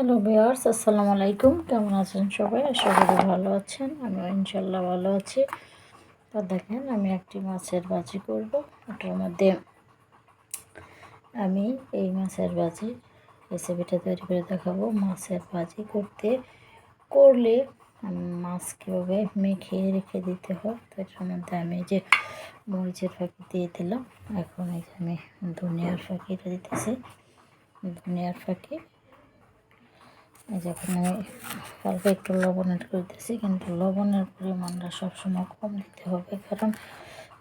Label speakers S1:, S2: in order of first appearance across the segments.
S1: Hello viewers আসসালামু আলাইকুম কেমন আছেন সবাই? আশা করি ভালো আছেন। আমি ইনশাল্লাহ ভালো আছি। তো দেখেন, আমি একটি মাছের বাজি করব। ওটার মধ্যে আমি এই মাছের বাজি রেসিপিটা তৈরি করে দেখাবো। মাছের বাজি করতে, করলে মাছ কীভাবে মেখে রেখে দিতে হয়, তো এটার মধ্যে আমি যে মরিচের ফাঁকি দিয়ে দিলাম। এখন এই যে আমি ধনিয়ার ফাঁকিটা দিতেছি। ধনিয়ার ফাঁকি যখন আমি হালকা একটু লবণ অ্যাড করতেছি কিন্তু লবণের পরিমাণটা সবসময় কম দিতে হবে, কারণ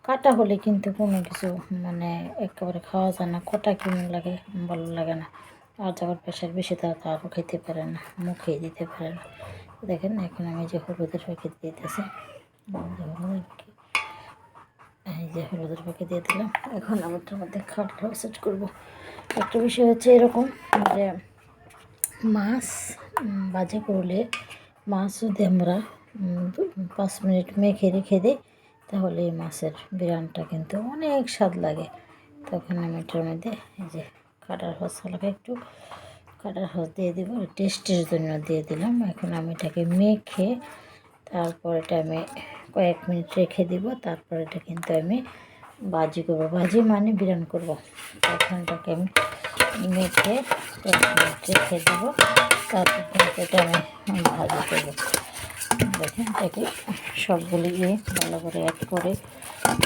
S1: কাটা হলে কিন্তু কোনো কিছু মানে একেবারে খাওয়া যায় না, কটা কেমন লাগে ভালো লাগে না। আর যখন প্রেশার বেশি তারা তো খেতে পারে না, মুখে দিতে পারে না। দেখেন এখন আমি যে হলুদের প্যাকেট দিতেছি এই যে হলুদের প্যাকেট দিয়ে দিলাম। এখন আমাদের মধ্যে খাটটাও সেট করব। একটা বিষয় হচ্ছে এরকম যে মাছ বাজে করলে মাছ যদি আমরা পাঁচ মিনিট মেখে রেখে দিই, তাহলে এই মাছের বিরানটা কিন্তু অনেক স্বাদ লাগে। তখন আমি এটার মধ্যে এই যে কাটার হস হালকা একটু কাটার হস দিয়ে দেবো, টেস্টের জন্য দিয়ে দিলাম। এখন আমি এটাকে মেখে তারপর এটা আমি কয়েক মিনিট রেখে দিব, তারপর এটা কিন্তু আমি বাজি করব। বাজি মানে বিরান করব। তখন এটাকে আমি মেখে রেখে দেবো। তারপর এটা আমি ভাজি করব। দেখেন এটাকে সবগুলি দিয়ে ভালো করে অ্যাড করে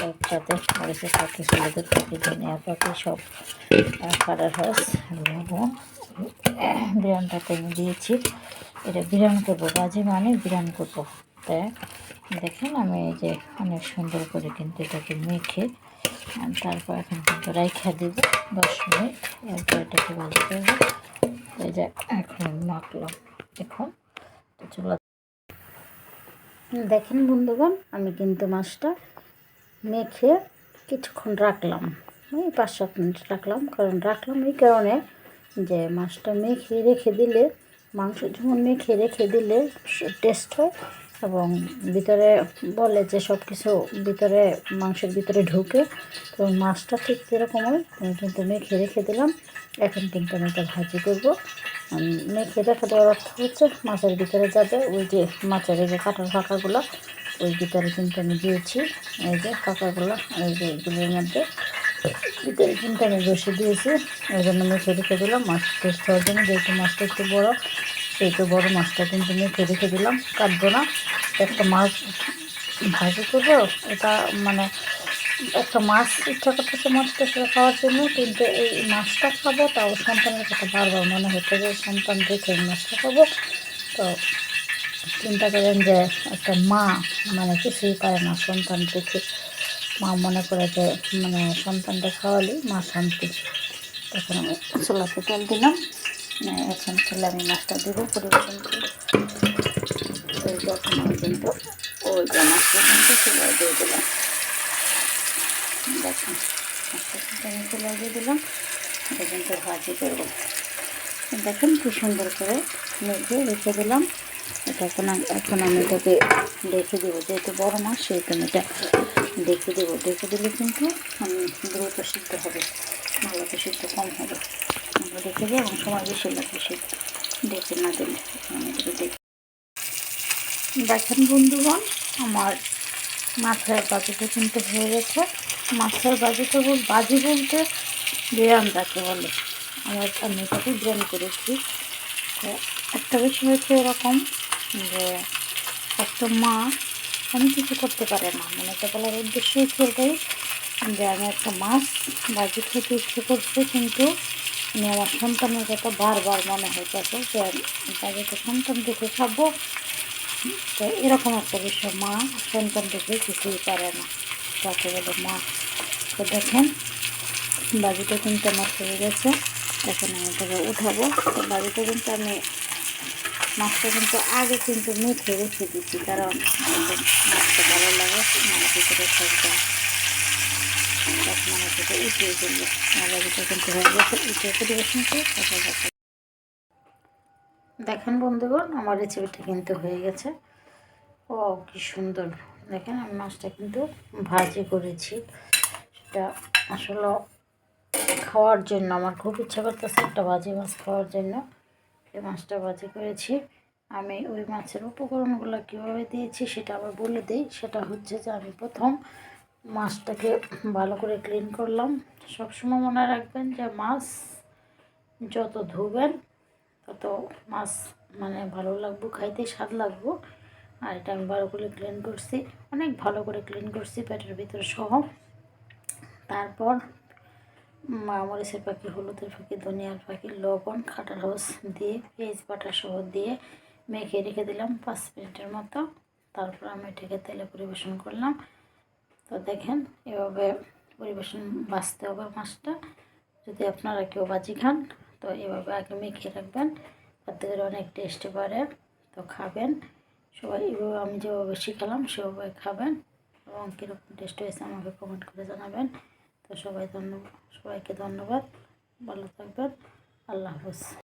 S1: একসাথে মরিচের পাখি হলুদের পাখি ধনিয়া পাখি সব কাটার হাঁস বিরিয়ানিটাকে আমি দিয়েছি। এটা বিরিয়ানি করব, বাজি মানে বিরিয়ানি করব। তাই দেখেন, আমি এই যে অনেক সুন্দর করে কিন্তু এটাকে মেখে তারপর এখন কিন্তু রাইখা দিব দশ মিনিট। এরপর এটাকে ভাজি করব এই যে এখন মাখলাম। এখন দেখেন বন্ধুগণ, আমি কিন্তু মাছটা মেখে কিছুক্ষণ রাখলাম। এই পাঁচ সাত মিনিট রাখলাম, কারণ রাখলাম এই কারণে যে মাছটা মেখে রেখে দিলে, মাংস যেমন মেখে রেখে দিলে টেস্ট হয়। এবং ভিতরে বলে যে সব কিছু ভিতরে, মাংসের ভিতরে ঢুকে তো মাছটা ঠিক কীরকম হয় কিন্তু মেখে রেখে দিলাম। এখন কিন্তু আমি এটা ভাজি করব। মেখে রেখে দেওয়ার অর্থ হচ্ছে মাছের ভিতরে যাবে, ওই যে মাছের এই যে কাটার ফাঁকাগুলো, ওই ভিতরে কিন্তু আমি দিয়েছি। এই যে ফাঁকাগুলো, এই যে এগুলোর মধ্যে ভিতরে কিন্তু আমি বসে দিয়েছি। ওই জন্য মেখে রেখে দিলাম। মাছ টেস্ট হওয়ার জন্য যেহেতু মাছটা একটু বড়ো সেই বড় মাছটা কিন্তু মেখে রেখে দিলাম। কাটবো না। একটা মাছ ভাজি করব। এটা মানে একটা মাছ, ইচ্ছা করতেছে মাছটা সেটা খাওয়ার জন্য, কিন্তু এই মাছটা খাব, তাও সন্তানের কথা বারবার মনে হচ্ছে যে সন্তান দেখে মাছটা খাব। তো চিন্তা করেন যে একটা মা মানে কিছুই পারে না, সন্তান দেখে মা মনে করে যে মানে সন্তানটা খাওয়ালি মা শান্তি। তখন আমি চোলাতে তেল দিলাম। এখন চলে আমি মাছটা দেবো পরিবেশন করে। ওই যখন কিন্তু। ওই যে মাছটা কিন্তু চুলায় দিয়ে দিলাম। দেখুন মাছটা আমি চুলায় দিয়ে দিলাম। কিন্তু ভাজি করব। দেখেন কি সুন্দর করে মেখে রেখে দিলাম। এটা এখন এখন আমি এটাকে দেখে দেবো। যেহেতু বড় মাছ সেহেতু আমি এটা দেখে দেবো। দেখে দিলে কিন্তু দ্রুত সিদ্ধ হবে ভালো তো সিদ্ধ কম হবে। রেখে দিই এবং সময় বেশি লাগবে দেখে না দিলে আমি দেখি দেখেন বন্ধুগণ, আমার মাছের বাজিটা কিন্তু হয়ে গেছে। মাছের বাজিটা বল, বাজি বলতে বিরিয়ান যাকে বলে। আমার আমি এটাকে বিরিয়ানি করেছি। তো একটা বিষয় হয়েছে এরকম যে একটা মা অনেক কিছু করতে পারে না। মানে এটা বলার উদ্দেশ্য হচ্ছে যে আমি একটা মাছ বাজি খেতে ইচ্ছে করছে, কিন্তু আমি আমার সন্তানের কথা বারবার মনে হইতেছে যে তাদেরকে সন্তান দেখে খাব। তো এরকম একটা বিষয়, মা সন্তান দেখে কিছুই পারে না। তাকে বলে, মা, তো দেখেন বাজিটা কিন্তু আমার হয়ে গেছে এখন আমি এটাকে উঠাবো। তো কিন্তু আমি মাছটা কিন্তু আগে কিন্তু মেখে রেখে দিচ্ছি, কারণ মাছটা ভালো লাগে মানে ভিতরে থাকবে দেখেন বন্ধুগণ, আমার রেসিপিটা কিন্তু হয়ে গেছে। ও কি সুন্দর। দেখেন, আমি মাছটা কিন্তু ভাজি করেছি। সেটা আসলে খাওয়ার জন্য, আমার খুব ইচ্ছা করতেছে একটা ভাজি মাছ খাওয়ার জন্য। এই মাছটা ভাজি করেছি। আমি ওই মাছের উপকরণগুলো কীভাবে দিয়েছি সেটা আবার বলে দিই। সেটা হচ্ছে যে আমি প্রথম মাছটাকে ভালো করে ক্লিন করলাম। সবসময় মনে রাখবেন যে মাছ যত ধুবেন, তত মাছ মানে ভালো লাগবো, খাইতে স্বাদ লাগবো। আর এটা আমি ভালো করে ক্লিন করছি, অনেক ভালো করে ক্লিন করছি পেটের ভিতরে সহ। তারপর মরিচের পাখি, হলুদের পাখি, ধনিয়ার পাখি, লবণ খাটার রস দিয়ে, পেঁয়াজ বাটা সহ দিয়ে মেখে রেখে দিলাম পাঁচ মিনিটের মতো। তারপর আমি এটাকে তেলে পরিবেশন করলাম। তো দেখেন এভাবে পরিবেশন বাঁচতে হবে মাছটা। যদি আপনারা কেউ বাজি খান, তো এভাবে আগে মেখে রাখবেন, তাতে করে অনেক টেস্টি পারে তো খাবেন। সবাই এভাবে আমি যেভাবে শিখালাম, সেভাবে খাবেন। এবং কীরকম টেস্ট হয়েছে আমাকে কমেন্ট করে জানাবেন। তো সবাই ধন্যবাদ সবাইকে ধন্যবাদ। ভালো থাকবেন। আল্লাহ হাফিজ।